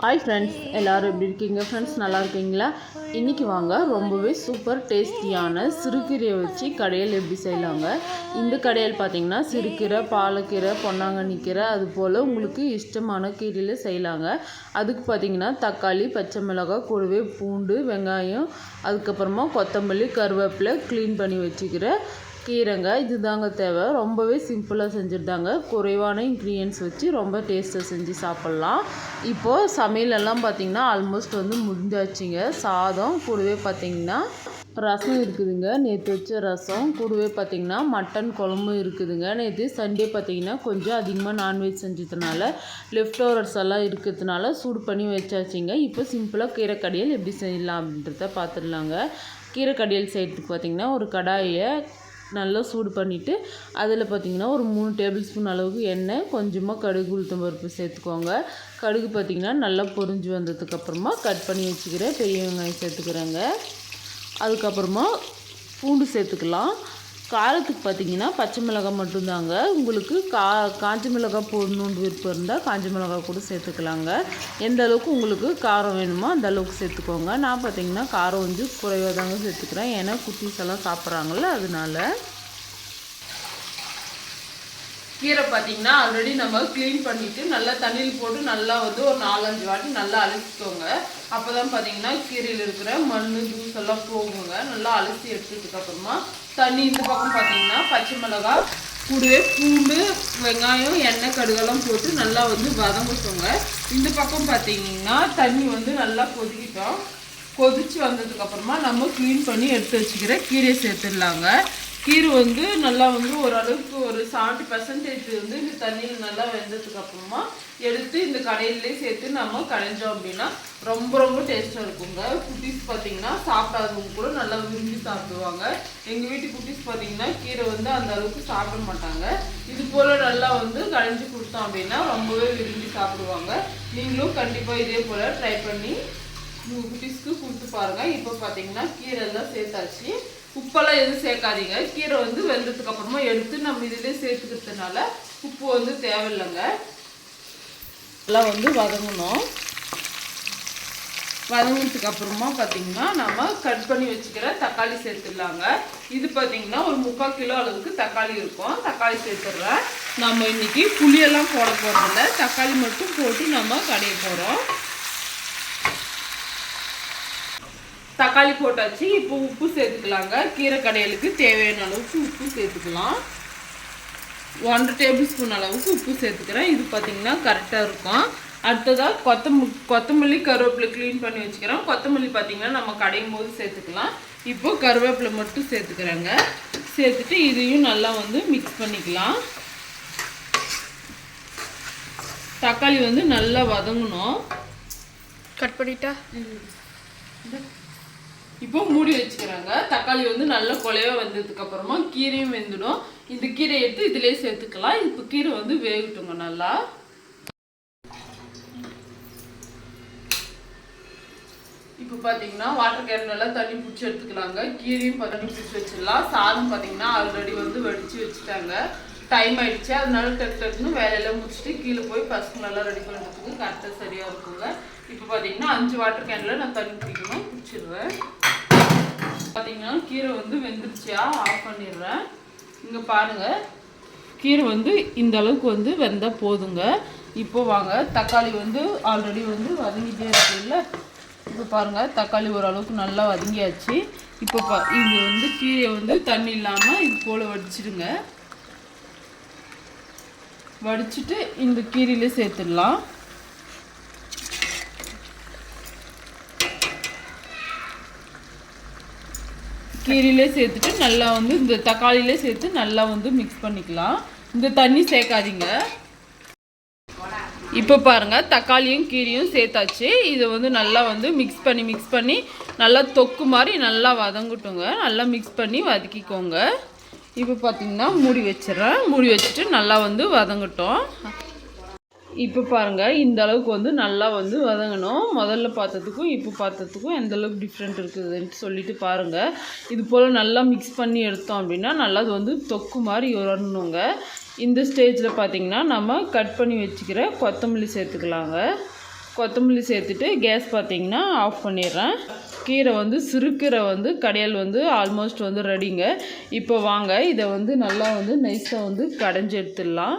Hi friends எல்லோரும் எப்படி இருக்கீங்க? ஃப்ரெண்ட்ஸ் நல்லா இருக்கீங்களா? இன்றைக்கி வாங்க ரொம்பவே சூப்பர் டேஸ்டியான சிறுகீரையை வச்சு கடையில் எப்படி செய்யலாங்க? இந்த கடையில் பார்த்தீங்கன்னா சிறுகீரை பாலக்கீரை பொன்னாங்கண்ணி கீரை அது போல் உங்களுக்கு இஷ்டமான கீரையில் செய்யலாங்க. அதுக்கு பார்த்தீங்கன்னா தக்காளி பச்சை மிளகாய் கூடவே பூண்டு வெங்காயம் அதுக்கப்புறமா கொத்தமல்லி கருவேப்பிலை க்ளீன் பண்ணி வச்சுக்கிற கீரைங்க இதுதாங்க தேவை. ரொம்பவே சிம்பிளாக செஞ்சுருந்தாங்க. குறைவான இன்க்ரீடியன்ஸ் வச்சு ரொம்ப டேஸ்ட்டாக செஞ்சு சாப்பிட்லாம். இப்போது சமையலெல்லாம் பார்த்திங்கன்னா ஆல்மோஸ்ட் வந்து முடிஞ்சாச்சுங்க. சாதம் கூடவே பார்த்திங்கன்னா ரசம் இருக்குதுங்க. நேற்று வச்ச ரசம் கூடவே பார்த்திங்கன்னா மட்டன் குழம்பு இருக்குதுங்க. நேற்று சண்டே பார்த்திங்கன்னா கொஞ்சம் அதிகமாக நான்வெஜ் செஞ்சதுனால லெஃப்ட் ஓவர்ஸ் எல்லாம் இருக்கிறதுனால சூடு பண்ணி வச்சாச்சுங்க. இப்போ சிம்பிளாக கீரை கடையில் எப்படி செய்யலாம் அப்படின்றத பார்த்துடலாங்க கீரை கடையில் செய்கிறதுக்கு பார்த்திங்கன்னா ஒரு கடாயை நல்லா சூடு பண்ணிவிட்டு அதில் பார்த்திங்கன்னா ஒரு மூணு டேபிள் ஸ்பூன் அளவுக்கு எண்ணெய் கொஞ்சமாக கடுகு உளுத்தம் பருப்பு சேர்த்துக்கோங்க. கடுகு பார்த்திங்கன்னா நல்லா பொரிஞ்சு வந்ததுக்கப்புறமா கட் பண்ணி வச்சுக்கிறேன். பெரிய வெங்காயம் சேர்த்துக்கிறேங்க. அதுக்கப்புறமா பூண்டு சேர்த்துக்கலாம். காரத்துக்கு பார்த்தீங்கன்னா பச்சை மிளகாய் மட்டும்தாங்க. உங்களுக்கு கா காஞ்ச மிளகாய் போடணுன்னு விருப்பம் இருந்தால் காஞ்ச மிளகாய் கூட சேர்த்துக்கலாங்க. எந்த அளவுக்கு உங்களுக்கு காரம் வேணுமோ அந்த அளவுக்கு சேர்த்துக்கோங்க. நான் பார்த்தீங்கன்னா காரம் வந்து குறைவாக தாங்க சேர்த்துக்கிறேன். ஏன்னா குட்டீஸ் எல்லாம் சாப்பிட்றாங்கல்ல அதனால. கீரை பார்த்தீங்கன்னா ஆல்ரெடி நம்ம க்ளீன் பண்ணிவிட்டு நல்லா தண்ணியில் போட்டு நல்லா வந்து ஒரு நாலஞ்சு வாட்டி நல்லா அலசிக்கோங்க. அப்போ தான் பார்த்தீங்கன்னா கீரையில் இருக்கிற மண் ஜூஸ் எல்லாம் போகுங்க. நல்லா அலசி எடுத்ததுக்கப்புறமா தண்ணி இந்த பக்கம் பார்த்தீங்கன்னா பச்சை மிளகாய் கூடவே பூண்டு வெங்காயம் எண்ணெய் கடுகெல்லாம் போட்டு நல்லா வந்து வதங்கிட்டோங்க இந்த பக்கம் பார்த்தீங்கன்னா தண்ணி வந்து நல்லா கொதிக்கிட்டோம். கொதிச்சு வந்ததுக்கப்புறமா நம்ம க்ளீன் பண்ணி எடுத்து வச்சுக்கிற கீரையை சேர்த்துடலாங்க. கீரை வந்து நல்லா வந்து ஓரளவுக்கு ஒரு செவன்ட்டி பர்சன்டேஜ் வந்து இந்த தண்ணியில் நல்லா வெந்ததுக்கு அப்புறமா எடுத்து இந்த கடையிலே சேர்த்து நம்ம கடைஞ்சோம் அப்படின்னா ரொம்ப ரொம்ப டேஸ்ட்டாக இருக்குங்க. குட்டீஸ் பார்த்தீங்கன்னா சாப்பிடாதவங்க கூட நல்லா விரும்பி சாப்பிடுவாங்க. எங்கள் வீட்டு குட்டீஸ் பார்த்தீங்கன்னா கீரை வந்து அந்த அளவுக்கு சாப்பிட மாட்டாங்க. இது போல் நல்லா வந்து கடைஞ்சி கொடுத்தோம் அப்படின்னா ரொம்பவே விரும்பி சாப்பிடுவாங்க. நீங்களும் கண்டிப்பாக இதே போல் ட்ரை பண்ணி உங்கள் குட்டீஸ்க்கு கொடுத்து பாருங்கள் இப்போ பார்த்தீங்கன்னா கீரை எல்லாம் சேர்த்தாச்சு. உப்பெல்லாம் எதுவும் சேர்க்காதீங்க. கீரை வந்து வெந்ததுக்கு அப்புறமா எடுத்து நம்ம இதிலே சேர்த்துக்கிறதுனால உப்பு வந்து தேவையில்லைங்க. எல்லாம் வந்து வதங்கணும். வதங்கினதுக்கு அப்புறமா பார்த்தீங்கன்னா நம்ம கட் பண்ணி வச்சுக்கிற தக்காளி சேர்த்துடலாங்க. இது பார்த்தீங்கன்னா ஒரு முக்கால் கிலோ அளவுக்கு தக்காளி இருக்கும். தக்காளி சேர்த்துடுறேன் நம்ம இன்னைக்கு புளியெல்லாம் போட போகிறதில்ல தக்காளி மட்டும் போட்டு நம்ம கடைய போகிறோம் தக்காளி போட்டாச்சு இப்போ உப்பு சேர்த்துக்கலாங்க. கீரை கடையலுக்கு தேவையான அளவுக்கு உப்பு சேர்த்துக்கலாம். ஒன்றரை டேபிள் ஸ்பூன் அளவுக்கு உப்பு சேர்த்துக்கிறேன். இது பார்த்திங்கன்னா கரெக்டாக இருக்கும். அடுத்ததாக கொத்தம கொத்தமல்லி கருவேப்பிலை க்ளீன் பண்ணி வச்சுக்கிறோம் கொத்தமல்லி பார்த்திங்கன்னா நம்ம கடையும் போது சேர்த்துக்கலாம். இப்போது கருவேப்பிலை மட்டும் சேர்த்துக்கிறேங்க. சேர்த்துட்டு இதையும் நல்லா வந்து மிக்ஸ் பண்ணிக்கலாம். தக்காளி வந்து நல்லா வதங்கணும். கட் பண்ணிட்டா? இப்போ மூடி வச்சுக்கிறாங்க. தக்காளி வந்து நல்ல கொலையாக வந்ததுக்கு அப்புறமா கீரையும் வெந்துடும். இந்த கீரை எடுத்து இதிலே சேர்த்துக்கலாம். இப்போ கீரை வந்து வேகட்டுங்க நல்லா. இப்போ பார்த்தீங்கன்னா வாட்டர் கேன் நல்லா தண்ணி பிடிச்சி எடுத்துக்கலாங்க. கீரையும் தண்ணி பிடிச்சி வச்சிடலாம். சாதம் பார்த்தீங்கன்னா ஆல்ரெடி வந்து வடித்து வச்சுட்டாங்க. டைம் ஆயிடுச்சு. அதனால டக்கு டக்குன்னு வேலையெல்லாம் முடிச்சுட்டு கீழே போய் பசங்களெல்லாம் ரெடி பண்ணுறதுக்கு கரெக்டாக சரியாக இருக்குங்க. இப்போ பார்த்தீங்கன்னா அஞ்சு வாட்டர் கேனில் நான் தண்ணி பிடிக்கணும் பிடிச்சிடுவேன் பார்த்தீங்கன்னா கீரை வந்து வெந்துருச்சியா? ஆஃப் பண்ணிடுறேன். இங்கே பாருங்கள் கீரை வந்து இந்த அளவுக்கு வந்து வெந்தால் போதுங்க. இப்போ வாங்க தக்காளி வந்து ஆல்ரெடி வந்து வதங்கிட்டே இருக்குல்ல? இப்போ பாருங்கள் தக்காளி ஓரளவுக்கு நல்லா வதங்கியாச்சு. இப்போ பா இது வந்து கீரையை வந்து தண்ணி இல்லாமல் இது போல் வடிச்சிடுங்க. வடிச்சிட்டு இந்த கீரையிலே சேர்த்துடலாம். கீரையிலே சேர்த்துட்டு நல்லா வந்து இந்த தக்காளியிலே சேர்த்து நல்லா வந்து மிக்ஸ் பண்ணிக்கலாம். இந்த தண்ணி சேர்க்காதீங்க. இப்போ பாருங்கள் தக்காளியும் கீரையும் சேர்த்தாச்சு. இதை வந்து நல்லா வந்து மிக்ஸ் பண்ணி மிக்ஸ் பண்ணி நல்லா தொக்கு மாதிரி நல்லா வதங்கட்டுங்க. நல்லா மிக்ஸ் பண்ணி வதக்கிக்கோங்க. இப்போ பார்த்தீங்கன்னா மூடி வச்சிடுறேன். மூடி வச்சுட்டு நல்லா வந்து வதங்கட்டும். இப்போ பாருங்கள் இந்த அளவுக்கு வந்து நல்லா வந்து வதங்கணும். முதல்ல பார்த்ததுக்கும் இப்போ பார்த்ததுக்கும் எந்த அளவுக்கு டிஃப்ரெண்ட் இருக்குதுன்ட்டு சொல்லிட்டு பாருங்கள் இது போல் நல்லா மிக்ஸ் பண்ணி எடுத்தோம் அப்படின்னா நல்லா அது வந்து தொக்கு மாதிரி வரணுங்க இந்த ஸ்டேஜில் பார்த்திங்கன்னா நம்ம கட் பண்ணி வச்சுக்கிற கொத்தமல்லி சேர்த்துக்கலாங்க. கொத்தமல்லி சேர்த்துட்டு கேஸ் பார்த்தீங்கன்னா ஆஃப் பண்ணிடுறேன். கீரை வந்து சிறுக்கீரை வந்து கடையல் வந்து ஆல்மோஸ்ட் வந்து ரெடிங்க இப்போ வாங்க இதை வந்து நல்லா வந்து நைஸாக வந்து கடைஞ்சி எடுத்துடலாம்.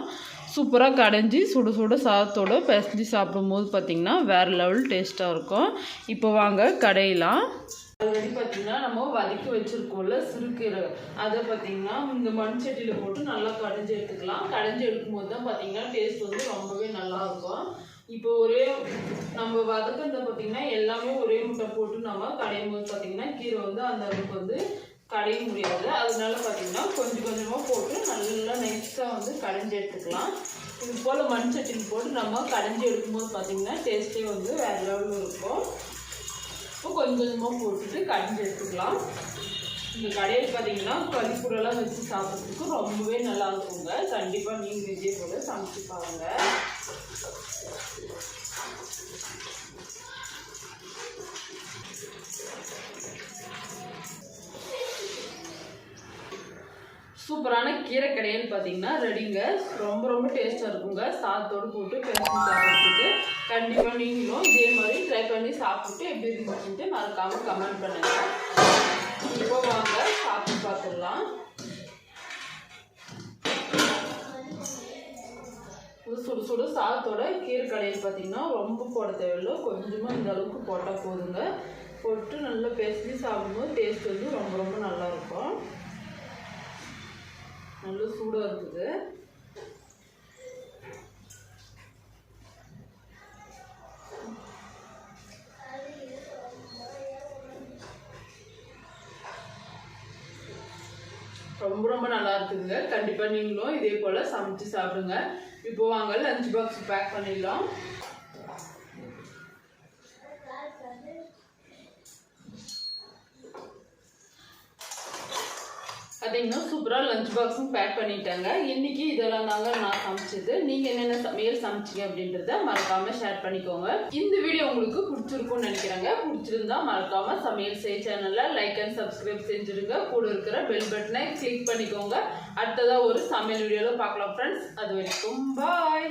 சூப்பராக கடைஞ்சி சுட சுட சாதத்தோட பிசைஞ்சு சாப்பிடும்போது பார்த்திங்கன்னா வேறு லெவல் டேஸ்ட்டாக இருக்கும். இப்போ வாங்க கடையலாம். ஆல்ரெடி பார்த்தீங்கன்னா நம்ம வதக்கி வச்சுருக்கோம்ல சிறுக்கீரை அதை பார்த்தீங்கன்னா இந்த மண் சட்டியில் போட்டு நல்லா கடைஞ்சி எடுத்துக்கலாம். கடைஞ்சி எடுக்கும்போது தான் பார்த்தீங்கன்னா டேஸ்ட் வந்து ரொம்பவே நல்லா இருக்கும். இப்போ ஒரே நம்ம வதக்கிறத பார்த்தீங்கன்னா எல்லாமே ஒரே முட்டை போட்டு நம்ம கடையும் போது பார்த்தீங்கன்னா கீரை வந்து அந்த அளவுக்கு வந்து கடைய முடியாது. அதனால பார்த்தீங்கன்னா கொஞ்சம் கொஞ்சமாக போட்டு நல்லா நைஸாக வந்து கடைஞ்சி எடுத்துக்கலாம். இது போல் மண் சட்டியில் போட்டு நம்ம கடைஞ்சி எடுக்கும்போது பார்த்தீங்கன்னா டேஸ்ட்டே வந்து வேறு லெவலில் இருக்கும். இப்போ கொஞ்சம் கொஞ்சமாக போட்டுட்டு கடைஞ்சி எடுத்துக்கலாம். இந்த கடையில் பார்த்தீங்கன்னா கறிப்புரெல்லாம் வச்சு சாப்பிட்றதுக்கு ரொம்பவே நல்லா இருக்குங்க. கண்டிப்பாக நீங்கள் இதே போல் சமைச்சு பாருங்கள் சூப்பரான கீரை கடையன்னு பார்த்தீங்கன்னா ரெடிங்க. ரொம்ப ரொம்ப டேஸ்ட்டாக இருக்குங்க. சாதத்தோடு போட்டு பிசைஞ்சு சாப்பிட்றதுக்கு. கண்டிப்பாக நீங்களும் இதே மாதிரி ட்ரை பண்ணி சாப்பிட்டு எப்படி இருந்துச்சுட்டு மறக்காமல் கமெண்ட் பண்ணுங்கள் இப்போ வாங்க சாப்பிட்டு பார்த்துடலாம் சுடு சுடு சாதத்தோட கீரை கடையில் பார்த்தீங்கன்னா ரொம்ப போட தேவையில்லை. கொஞ்சமாக இந்த அளவுக்கு போட்டால் போதுங்க. போட்டு நல்லா பேசி சாப்பிடும்போது டேஸ்ட் வந்து ரொம்ப ரொம்ப நல்லா இருக்கும். நல்ல சூடாக இருக்குது. ரொம்ப ரொம்ப நல்லா இருக்குதுங்க. கண்டிப்பாக நீங்களும் இதே போல் சமைச்சு சாப்பிடுங்க. இப்போ வாங்க லஞ்ச் பாக்ஸ் பேக் பண்ணிடலாம். பார்த்தீங்கன்னா சூப்பராக லஞ்ச் பாக்ஸும் பேக் பண்ணிட்டாங்க. இன்னைக்கு இதெல்லாம் தாங்க நான் சமைச்சது. நீங்கள் என்னென்ன சமையல் சமைச்சிங்க அப்படின்றத மறக்காம ஷேர் பண்ணிக்கோங்க. இந்த வீடியோ உங்களுக்கு பிடிச்சிருக்கும்னு நினைக்கிறேங்க. பிடிச்சிருந்தா மறக்காம சமையல் செய் சேனலில் லைக் அண்ட் சப்ஸ்கிரைப் செஞ்சுருங்க. கூட இருக்கிற பெல் பட்டனை கிளிக் பண்ணிக்கோங்க. அடுத்ததாக ஒரு சமையல் வீடியோவில் பார்க்கலாம் ஃப்ரெண்ட்ஸ் அது வரைக்கும் பாய்